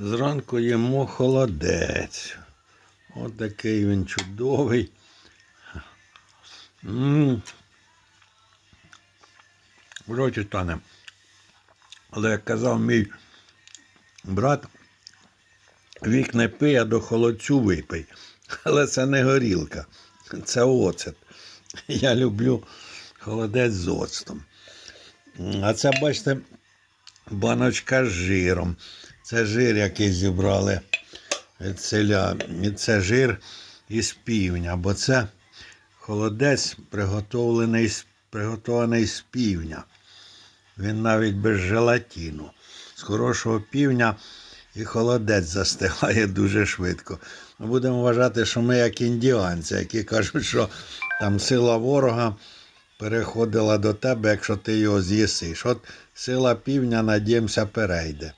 Зранку їмо холодець. От такий він чудовий. В роті стане. Але як казав мій брат, вік не пий, а до холодцю випий. Але це не горілка, це оцет. Я люблю холодець з оцтом. А це, бачите, баночка з жиром. Це жир, який зібрали від селя. І це жир із півня, бо це холодець приготовлений, приготований з півня. Він навіть без желатину. З хорошого півня і холодець застигає дуже швидко. Ми будемо вважати, що ми як індіанці, які кажуть, що там сила ворога переходила до тебе, якщо ти його з'їсиш. От сила півня, надіємося, перейде.